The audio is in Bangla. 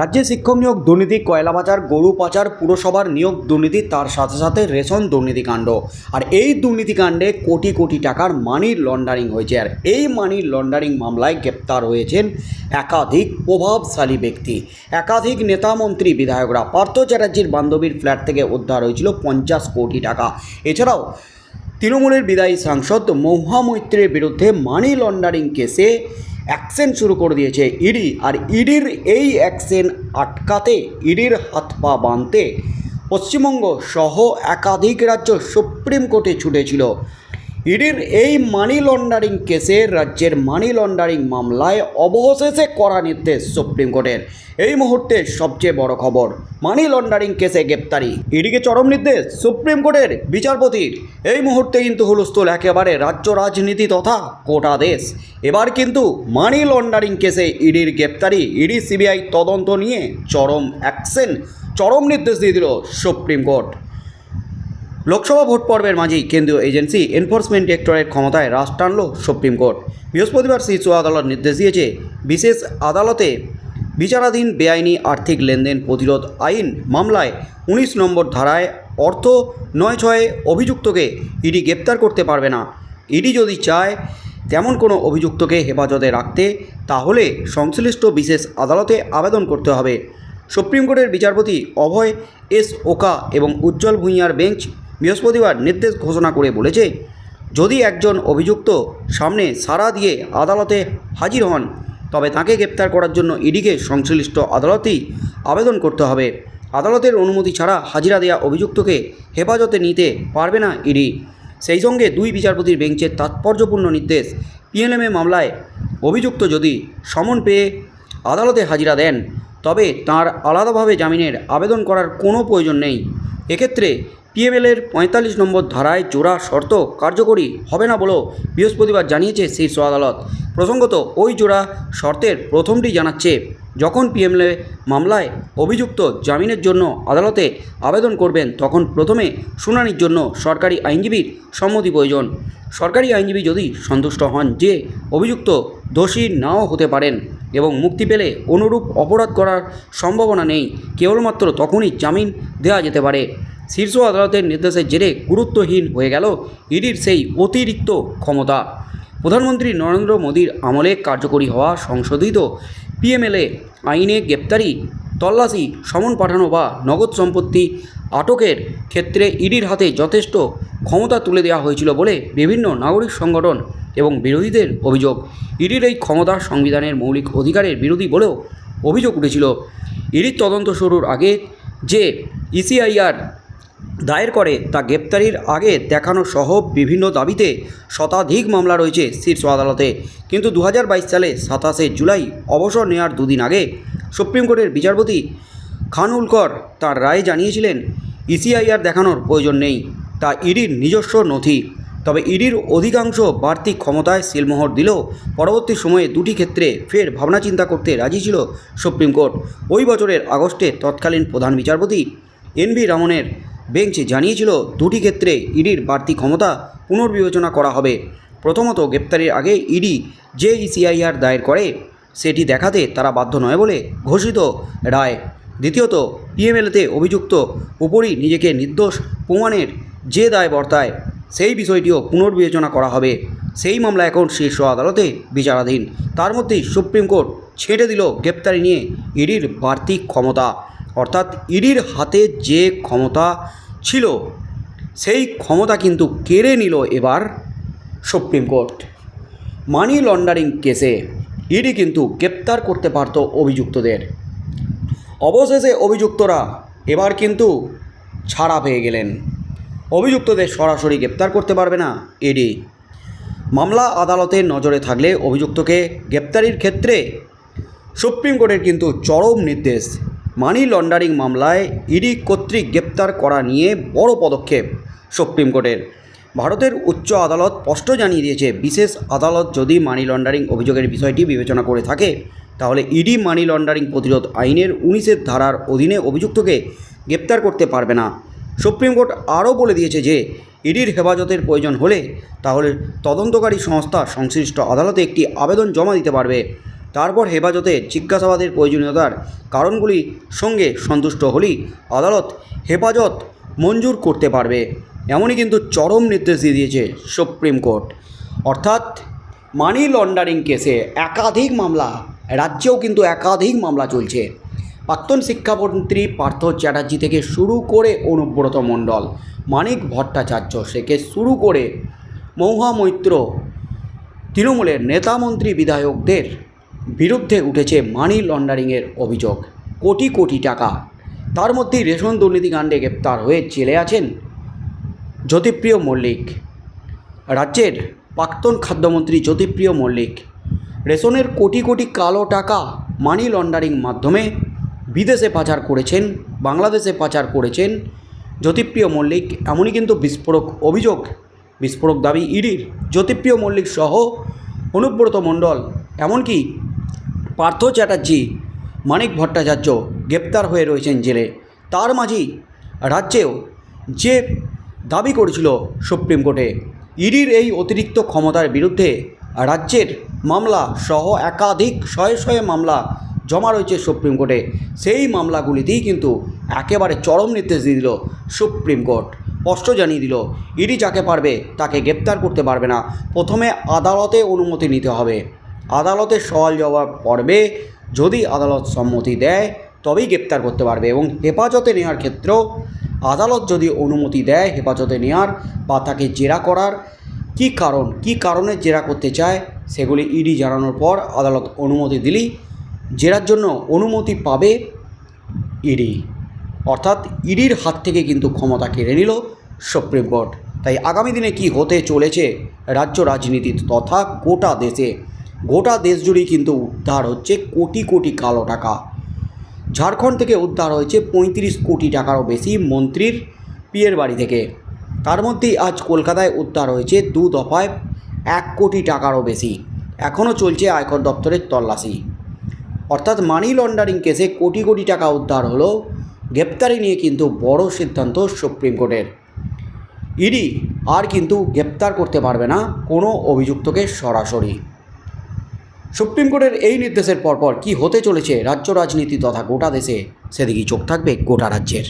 রাজ্যে শিক্ষক নিয়োগ, দুর্নীতি, কয়লা পাচার গরু পাচার, পুরসভার নিয়োগ, দুর্নীতি, তার সাথে সাথে রেশন দুর্নীতিকাণ্ড আর এই দুর্নীতিকাণ্ডে কোটি কোটি টাকার মানি লন্ডারিং হয়েছে। আর এই মানি লন্ডারিং মামলায় গ্রেপ্তার হয়েছেন একাধিক প্রভাবশালী ব্যক্তি। একাধিক নেতা মন্ত্রী বিধায়করা। পার্থ চ্যাটার্জির বান্ধবীর ফ্ল্যাট থেকে উদ্ধার হয়েছিল পঞ্চাশ কোটি টাকা। এছাড়াও তৃণমূলের বিদায়ী সাংসদ মহুয়া মৈত্রের বিরুদ্ধে মানি লন্ডারিং কেসে অ্যাকশন শুরু করে দিয়েছে ইডি। আর ইডির এই অ্যাকশন আটকাতে, ইডির হাত পা বাঁধতে পশ্চিমবঙ্গ সহ একাধিক রাজ্য সুপ্রিম কোর্টে ছুটেছিল। ইডির এই মানি লন্ডারিং কেসে রাজ্যের মানি লন্ডারিং মামলায় অবশেষে করা নির্দেশ সুপ্রিম কোর্টের। এই মুহূর্তে সবচেয়ে বড় খবর, মানি লন্ডারিং কেসে গ্রেপ্তারি। ইডিকে চরম নির্দেশ সুপ্রিম কোর্টের বিচারপতির। এই মুহূর্তে কিন্তু হুলস্থুল একেবারে রাজ্য রাজনীতি তথা কোটা দেশ। এবার কিন্তু মানি লন্ডারিং কেসে ইডির গ্রেপ্তারি, ইডি, সিবিআই তদন্ত নিয়ে চরম অ্যাকশন, চরম নির্দেশ দিয়ে দিল সুপ্রিম কোর্ট। লোকসভা ভোট পর্বের মাঝেই কেন্দ্রীয় এজেন্সি এনফোর্সমেন্ট ডিরেক্টরের ক্ষমতায় হ্রাস টানল সুপ্রিম কোর্ট। বৃহস্পতিবার শীর্ষ আদালত নির্দেশ দিয়েছে, বিশেষ আদালতে বিচারাধীন বেআইনি আর্থিক লেনদেন প্রতিরোধ আইন মামলায় উনিশ নম্বর ধারায় অর্থ নয় ছয়ে অভিযুক্তকে ইডি গ্রেপ্তার করতে পারবে না। ইডি যদি চায় তেমন কোনো অভিযুক্তকে হেফাজতে রাখতে, তাহলে সংশ্লিষ্ট বিশেষ আদালতে আবেদন করতে হবে। সুপ্রিম কোর্টের বিচারপতি অভয় এস ওকা এবং উজ্জ্বল ভূঁইয়ার বেঞ্চ বৃহস্পতিবার নির্দেশ ঘোষণা করে বলেছে, যদি একজন অভিযুক্ত সামনে সারা দিয়ে আদালতে হাজির হন, তবে তাকে গ্রেপ্তার করার জন্য ইডিকে সংশ্লিষ্ট আদালতেই আবেদন করতে হবে। আদালতের অনুমতি ছাড়া হাজিরা দেওয়া অভিযুক্তকে হেফাজতে নিতে পারবে না ইডি। সেই সঙ্গে দুই বিচারপতির বেঞ্চের তাৎপর্যপূর্ণ নির্দেশ পিএলএমএ মামলায় অভিযুক্ত যদি সমন পেয়ে আদালতে হাজিরা দেন, তবে তার আলাদাভাবে জামিনের আবেদন করার কোনো প্রয়োজন নেই। এক্ষেত্রে পিএমএলের পঁয়তাল্লিশ নম্বর ধারায় জোড়া শর্ত কার্যকরী হবে না বলেও বৃহস্পতিবার জানিয়েছে শীর্ষ আদালত। প্রসঙ্গত, ওই জোড়া শর্তের প্রথমটি জানাচ্ছে, যখন পিএমএলএ মামলায় অভিযুক্ত জামিনের জন্য আদালতে আবেদন করবেন, তখন প্রথমে শুনানির জন্য সরকারি আইনজীবীর সম্মতি প্রয়োজন। সরকারি আইনজীবী যদি সন্তুষ্ট হন যে অভিযুক্ত দোষী নাও হতে পারেন এবং মুক্তি পেলে অনুরূপ অপরাধ করার সম্ভাবনা নেই, কেবলমাত্র তখনই জামিন দেওয়া যেতে পারে। শীর্ষ আদালতের নির্দেশের জেরে গুরুত্বহীন হয়ে গেল ইডির সেই অতিরিক্ত ক্ষমতা। প্রধানমন্ত্রী নরেন্দ্র মোদীর আমলে কার্যকরী হওয়া সংশোধিত পিএমএলএ আইনে গ্রেপ্তারি, তল্লাশি, সমন পাঠানো বা নগদ সম্পত্তি আটকের ক্ষেত্রে ইডির হাতে যথেষ্ট ক্ষমতা তুলে দেওয়া হয়েছিল বলে বিভিন্ন নাগরিক সংগঠন এবং বিরোধীদের অভিযোগ। ইডির এই ক্ষমতা সংবিধানের মৌলিক অধিকারের বিরোধী বলেও অভিযোগ উঠেছিল। ইডির তদন্ত শুরুর আগে যে ইসিআইআর দায়ের করে তা গ্রেপ্তারির আগে দেখানো সহ বিভিন্ন দাবিতে শতাধিক মামলা রয়েছে শীর্ষ আদালতে। কিন্তু দু হাজার বাইশ সালে সাতাশে জুলাই অবসর নেওয়ার দুদিন আগে সুপ্রিম কোর্টের বিচারপতি খানউলকর তার রায়ে জানিয়েছিলেন, ইসিআইআর দেখানোর প্রয়োজন নেই। তা ইডির নিজস্ব নথি। তবে ইডির অধিকাংশ বাড়তি ক্ষমতায় সিলমোহর দিলেও পরবর্তী সময়ে দুটি ক্ষেত্রে ফের ভাবনা চিন্তা করতে রাজি ছিল সুপ্রিম কোর্ট। ওই বছরের আগস্টে তৎকালীন প্রধান বিচারপতি এন ভি রামনের বেঞ্চ জানিয়েছিল, দুটি ক্ষেত্রে ইডির বাড়তি ক্ষমতা পুনর্বিবেচনা করা হবে। প্রথমত গ্রেপ্তারির আগে ইডি যে ইসিআইআর দায়ের করে, সেটি দেখাতে তারা বাধ্য নয় বলে ঘোষিত রায়। দ্বিতীয়ত পিএমএলতে অভিযুক্ত উপরই নিজেকে নির্দোষ প্রমাণের যে দায় বর্তায়, সেই বিষয়টিও পুনর্বিবেচনা করা হবে। সেই মামলা এখন শীর্ষ আদালতে বিচারাধীন। তার মধ্যেই সুপ্রিম কোর্ট ছেড়ে দিল গ্রেপ্তারি নিয়ে ইডির বাড়তি ক্ষমতা। অর্থাৎ ইডির হাতে যে ক্ষমতা ছিল, সেই ক্ষমতা কিন্তু কেড়ে নিল এবার সুপ্রিম কোর্ট। মানি লন্ডারিং কেসে ইডি কিন্তু গ্রেপ্তার করতে পারত অভিযুক্তদের। অবশেষে অভিযুক্তরা এবার কিন্তু ছাড়া পেয়ে গেলেন। অভিযুক্তদের সরাসরি গ্রেপ্তার করতে পারবে না ইডি। মামলা আদালতের নজরে থাকলে অভিযুক্তকে গ্রেপ্তারির ক্ষেত্রে সুপ্রিম কোর্টের কিন্তু চরম নির্দেশ মানি লন্ডারিং মামলায় ইডি কর্তৃক গ্রেপ্তার করা নিয়ে বড় পদক্ষেপ সুপ্রিম কোর্টের। ভারতের উচ্চ আদালত স্পষ্ট জানিয়ে দিয়েছে, বিশেষ আদালত যদি মানি লন্ডারিং অভিযোগের বিষয়টি বিবেচনা করে থাকে, তাহলে ইডি মানি লন্ডারিং প্রতিরোধ আইনের উনিশের ধারার অধীনে অভিযুক্তকে গ্রেপ্তার করতে পারবে না। সুপ্রিম কোর্ট আরও বলে দিয়েছে যে, ইডির হেফাজতের প্রয়োজন হলে তাহলে তদন্তকারী সংস্থা সংশ্লিষ্ট আদালতে একটি আবেদন জমা দিতে পারবে। তারপর হেফাজতে জিজ্ঞাসাবাদের প্রয়োজনীয়তার কারণগুলি সঙ্গে সন্তুষ্ট হলেই আদালত হেফাজত মঞ্জুর করতে পারবে। এমনই কিন্তু চরম নির্দেশ দিয়ে দিয়েছে সুপ্রিম কোর্ট। অর্থাৎ মানি লন্ডারিং কেসে একাধিক মামলা, রাজ্যেও কিন্তু একাধিক মামলা চলছে। প্রাক্তন শিক্ষামন্ত্রী পার্থ চ্যাটার্জি থেকে শুরু করে অনুব্রত মণ্ডল, মানিক ভট্টাচার্য থেকে শুরু করে মৌহা মৈত্র, তৃণমূলের নেতামন্ত্রী বিধায়কদের বিরুদ্ধে উঠেছে মানি লন্ডারিংয়ের অভিযোগ। কোটি কোটি টাকা। তার মধ্যেই রেশন দুর্নীতিকাণ্ডে গ্রেপ্তার হয়ে জেলে আছেন জ্যোতিপ্রিয় মল্লিক। রাজ্যের প্রাক্তন খাদ্যমন্ত্রী জ্যোতিপ্রিয় মল্লিক। রেশনের কোটি কোটি কালো টাকা মানি লন্ডারিং মাধ্যমে বিদেশে পাচার করেছেন, বাংলাদেশে পাচার করেছেন জ্যোতিপ্রিয় মল্লিক। এমনই কিন্তু বিস্ফোরক অভিযোগ। বিস্ফোরক দাবি ইডির। জ্যোতিপ্রিয় মল্লিক সহ অনুব্রত মণ্ডল। এমনকি পার্থ চ্যাটার্জি, মানিক ভট্টাচার্য গ্রেপ্তার হয়ে রয়েছেন জেলে। তার মাঝেই রাজ্যেও যে দাবি করেছিল সুপ্রিম কোর্টে, ইডির এই অতিরিক্ত ক্ষমতার বিরুদ্ধে রাজ্যের মামলা সহ একাধিক শয়ে শয়ে মামলা জমা রয়েছে সুপ্রিম কোর্টে। সেই মামলাগুলিতেই কিন্তু একেবারে চরম নির্দেশ দিয়ে দিল সুপ্রিম কোর্ট। স্পষ্ট জানিয়ে দিল, ইডি যাকে পারবে তাকে গ্রেপ্তার করতে পারবে না। প্রথমে আদালতে অনুমতি নিতে হবে। আদালতের সওয়াল জবাব পর্বে যদি আদালত সম্মতি দেয়, তবেই গ্রেপ্তার করতে পারবে এবং হেফাজতে নেওয়ার ক্ষেত্রেও আদালত যদি অনুমতি দেয়, হেফাজতে নেওয়ার বা তাকে জেরা করার কি কারণ, কি কারণে জেরা করতে চায়, সেগুলি ইডি জানানোর পর আদালত অনুমতি দিলেই জেরার জন্য অনুমতি পাবে ইডি। অর্থাৎ ইডির হাত থেকে কিন্তু ক্ষমতা কেড়ে নিল সুপ্রিম কোর্ট। তাই আগামী দিনে কি হতে চলেছে, রাজ্য রাজনীতি তথা গোটা দেশে গোটা দেশ জুড়েই কিন্তু উদ্ধার হচ্ছে কোটি কোটি কালো টাকা। ঝাড়খণ্ড থেকে উদ্ধার হয়েছে পঁয়ত্রিশ কোটি টাকারও বেশি মন্ত্রীর পিয়ের বাড়ি থেকে। তার মধ্যেই আজ কলকাতায় উদ্ধার হয়েছে দু দফায় এক কোটি টাকারও বেশি। এখনও চলছে আয়কর দপ্তরের তল্লাশি। অর্থাৎ মানি লন্ডারিং কেসে কোটি কোটি টাকা উদ্ধার হলো গ্রেপ্তারি নিয়ে কিন্তু বড় সিদ্ধান্ত সুপ্রিম কোর্টের। ইডি আর কিন্তু গ্রেপ্তার করতে পারবে না কোনো অভিযুক্তকে সরাসরি। সুপ্রিম কোর্টের এই নির্দেশের পরপর কি হতে চলেছে? রাজ্য রাজনীতি তথা গোটা দেশে সেদিকেই চোখ থাকবে গোটা রাজ্যের।